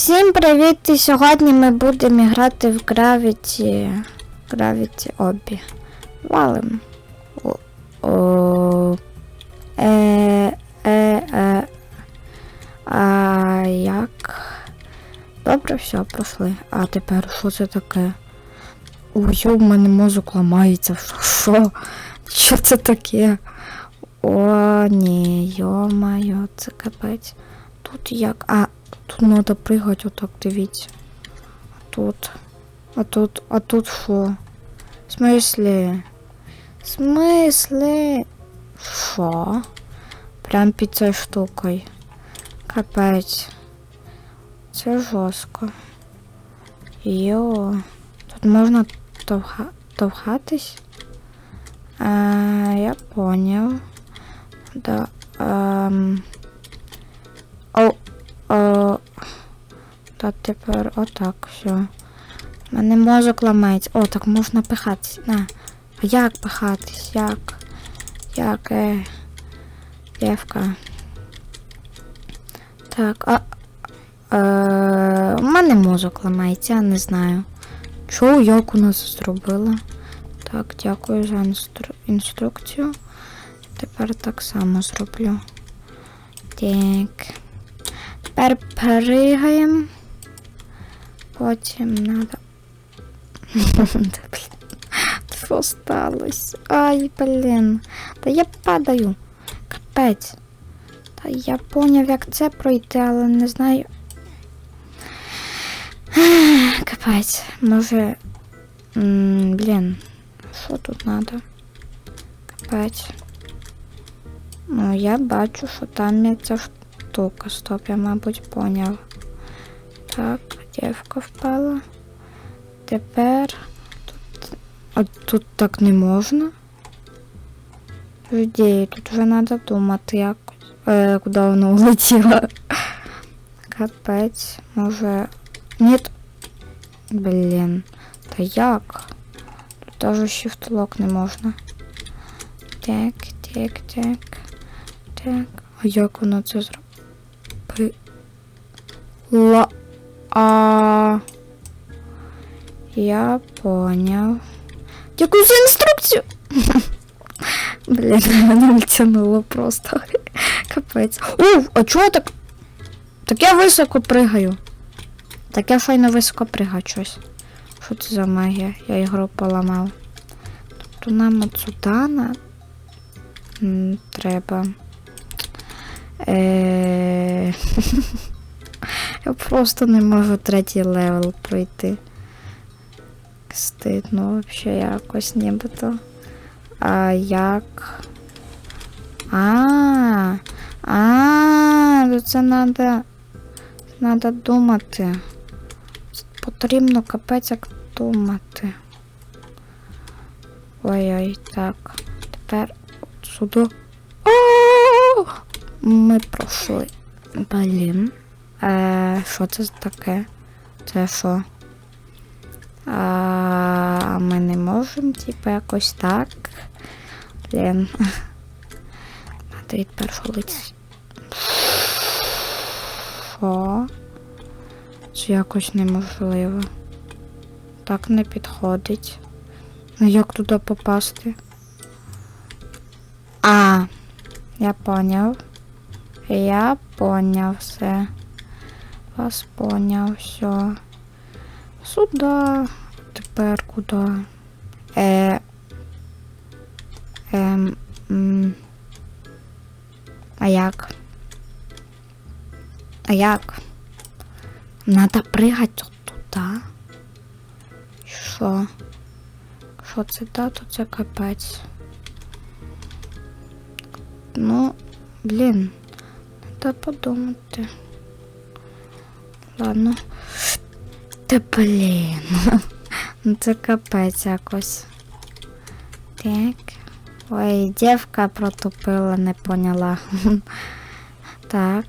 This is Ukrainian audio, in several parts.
Всім привіт! І сьогодні ми будемо грати в Gravity, Gravity Obby. Валим. Е, е, е, а як? Добре, все, пройшли. А тепер що це таке? Ой, у мене мозок ламається. Що? Що це таке? О, ні, йо-моє, це капець. Тут як. А, тут треба пригати, отак, дивіться. А тут. А тут, а тут що? В смислі? В смислі? Що? Прям під цією штукою. Капець. Це жорстко. Йо. Тут можна товха... товхатись? А, я понял. Да. Ем... та тепер отак все. Мене мозок ламається. О, так можна пихатись. На. А як пихатись? Як? Як? Е... Дівка. Так, а. Е, у мене мозок ламається, я не знаю. Чого, як у нас зробила? Так, дякую за інстру... інструкцію. Тепер так само зроблю. Так. Тепер пригаємо. Потім надо. Що сталося? Ай, блін. Та я падаю. Капець. Та я поняв, як це пройти, але не знаю. Капець. Може. Блін. Що тут надо? Капець. Ну, я бачу, що там є ця штука. Стоп, я, мабуть, поняв. Так, дівка впала. Тепер тут. А тут так не можна. Ждій, тут вже треба думати, як. Е, куди воно улетіло. Капець, може. Ні. Блін. Та як? Тут даже shift lock не можна. Так, так, так. Так. А як воно це зробила? А. Я поняв. Дякую за інструкцію. Блін, мене втягнуло просто. Капець. О, а чого так? Так я високо пригаю. Так я файно високо пригаю щось. Що це за магія? Я ігру поламав. Тобто нам от сюди на... М, треба. Е... Я просто не можу третій левел пройти. Стидно взагалі якось нібито. А як? А, а, то це надо, надо думати. Потрібно капець як думати. Ой-ой, так. Тепер сюди. Ми пройшли. Блін. Е, що це таке? Це що? А ми не можемо, типу, якось так. Блін. Від першого лиця. Що? Це якось неможливо. Так не підходить. Ну як туди попасти? А, я поняв. Я поняв все. Вас поняв, все. Сюда. Тепер куди? Е. Ем. А як? А як? Надо пригати туди. Що? Що це да, то це капець. Ну, блін. Треба подумати. Ладно. Та блін. Ну це капець якось. Так. Ой, дівка протупила, не поняла. Так.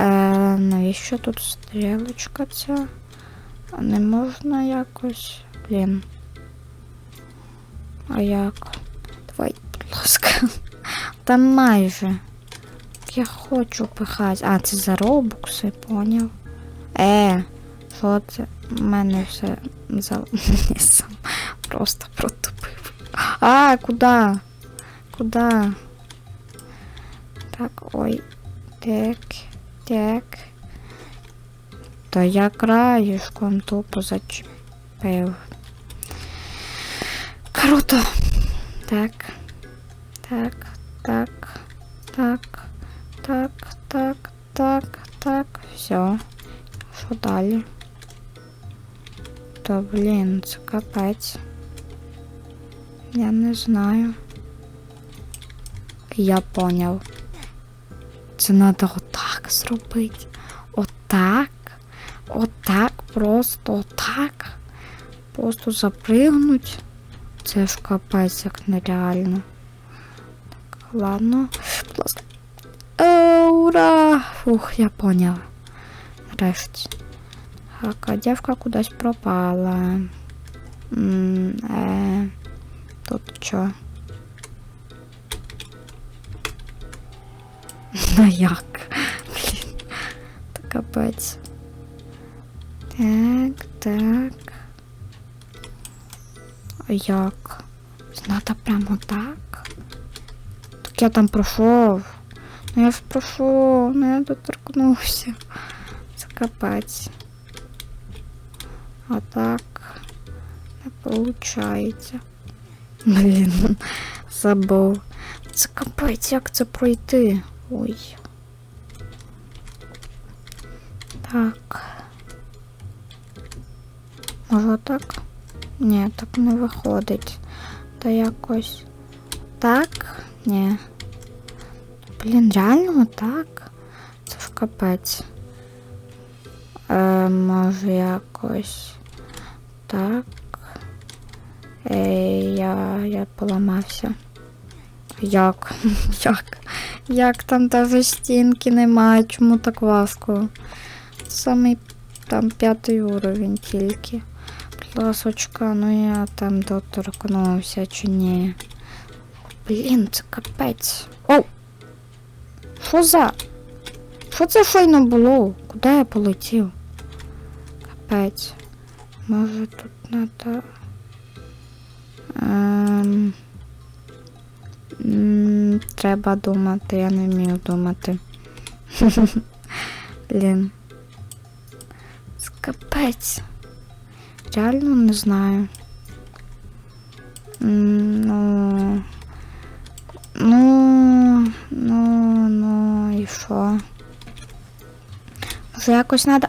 Е, навіщо тут стрілочка ця? Не можна якось. Блін. А як? Давай, будь ласка. Там майже. Я хочу пихати. А, це за робукси, поняв. Е, що це? У мене все за... Сам просто протупив. А, куди? Куди? Так, ой. Так, так. Та я краєшком тупо зачепив. Круто. Так, так, так, капець. Я не знаю. Я поняв. Це треба отак зробити. Отак. Отак, просто отак. Просто запригнуть. Це ж капець як нереально. Так, ладно. Будь ласка. Е, ура! Фух, я поняла. Нарешті. Так, а дівка кудись пропала. М, е, тут що? Ну як? Блін. Та капець. Так, так. А Як? Надо прямо так? Так я там пройшов. Ну я ж пройшов, ну я доторкнувся. Це капець. А так не виходить. Блін, забув. Це капець, як це пройти? Ой. Так. Може так? Ні, так не виходить. Та якось. Так? Ні. Блін, реально так? Це ж капець. Е, може якось. Так. Е, я, я поламався. Як? Як? Як там даже стінки немає? Чому так важко? Самий там п'ятий уровень тільки. Ласочка, ну я там доторкнувся чи ні. Блін, це капець. О! Що за? Що це щойно було? Куди я полетів? Капець. Може тут надо. Ем... Треба думати, я не вмію думати. Блін. Це капець. Реально не знаю. Ну. Ну. Ну, ну і що? Може якось надо.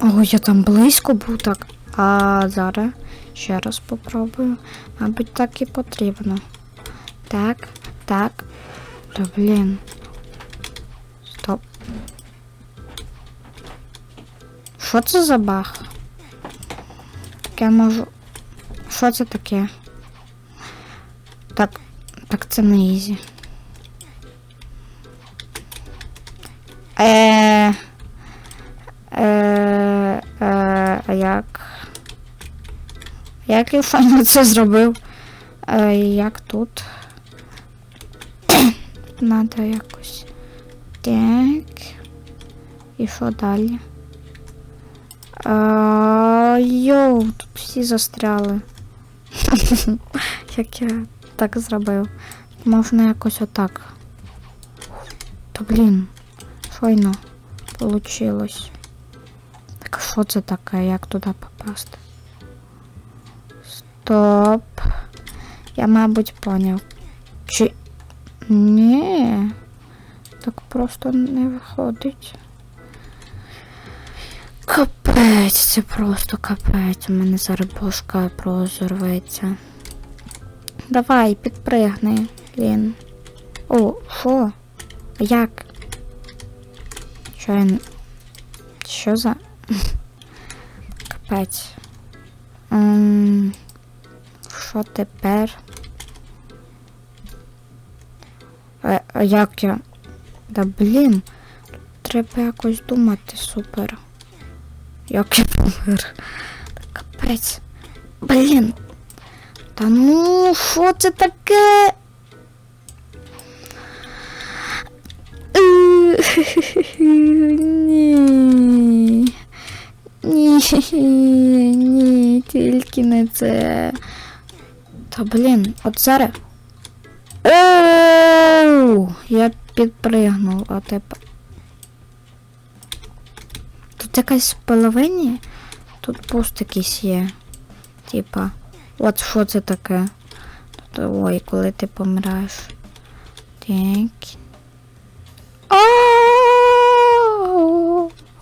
Ой, я там близько був так. А зараз ще раз попробую. Мабуть, так і потрібно. Так, так. Та блін. Стоп. Що це за баг? Я можу. Що це таке? Так, так це не ізі. Е, е, е, а як? Як я файно це зробив? Е, як тут? Надо якось. Так. І що далі? А, йоу, тут всі застряли. Як я так зробив. Можна якось отак. Та блін, файно получилось. Так що це таке? Як туди попасти? Стоп. Я, мабуть, поняв. Чи. Ні. Так просто не виходить. Капець, це просто капець. У мене зараз бошка прозорветься. Давай, підпригни, блін. О, що? Як? Що я... Що за... Капець. Ем, що тепер? Е, а, як я? Да блін, тут треба якось думати, супер. Як я помер? Капець. Блін. Та ну, що це таке? Ні. Ні, ні, тільки не це. Та блін, от зараз. Оу! Я підпригнув, а тепер. Тут якась половині, тут пуст якийсь є. Типа, от що це таке? Тут, ой, коли ти помираєш. Так. О,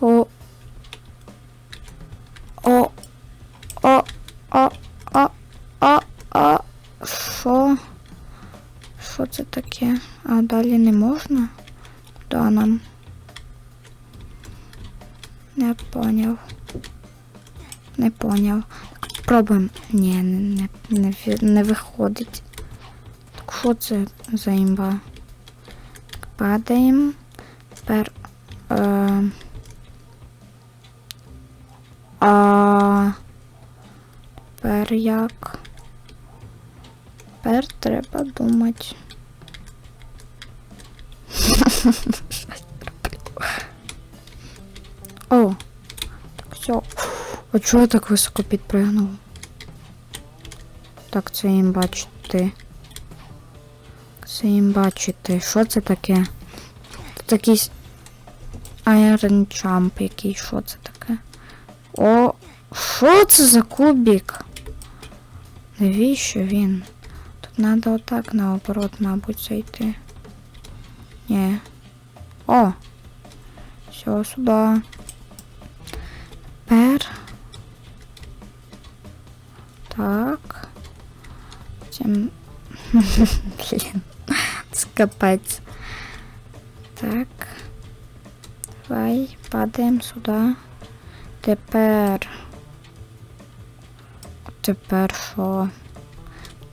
о, о, о, о, о, о, о, що? Що це таке? А далі не можна? Да нам. Не поняв. Не поняв. Пробуємо. Ні, не, не, не, виходить. Так що це за імба? Падаємо. Тепер. Е, а, тепер як? Тепер треба думати. О, все. А чого я так високо підпригнув? Так, це їм бачити. Це їм бачити. Що це таке? Тут якийсь Iron Jump який, що це таке? О, що це за кубик? Навіщо він? Тут треба отак наоборот, мабуть, зайти. Ні. О! Все, сюди. Тепер. Так. Блін. Це капець. Так. Давай, падаємо сюди. Тепер. Тепер що?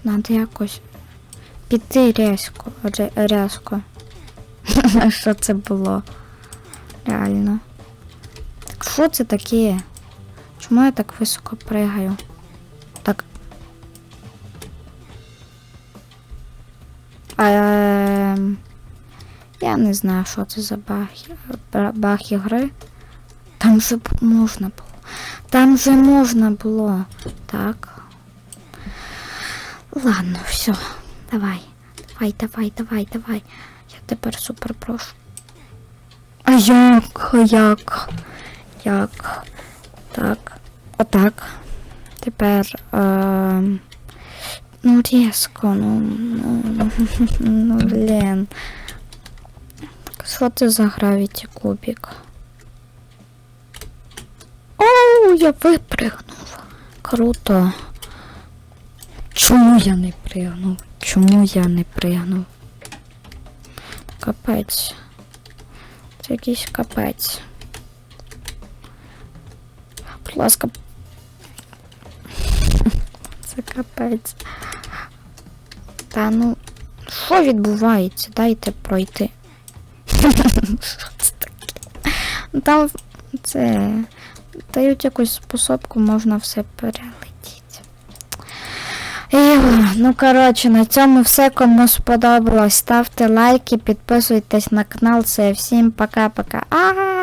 Надо якось піти різко. ре- Різко. Що це було? Реально. Так що це таке? Чому я так високо пригаю? Так. Ем, я не знаю, що це за баг, ігри. Там же можна було. Там же можна було. Так. Ладно, все. Давай. Давай, давай, давай, давай. Я тепер супер прошу. А як? Як? Як? Так. Отак. Тепер. Е, ну, різко, ну, ну, ну, блін. Що це за гравіті кубик? Оу, я випригнув. Круто. Чому я не пригнув? Чому я не пригнув? Капець. Це якийсь капець. Будь ласка. Це капець. Та ну. Що відбувається? Дайте пройти. Що це таке? Там це. Дають якусь способку, можна все перелетіти. Ну коротше, на цьому все. Кому сподобалось. Ставте лайки, підписуйтесь на канал. Це всім пока-пока. Ага.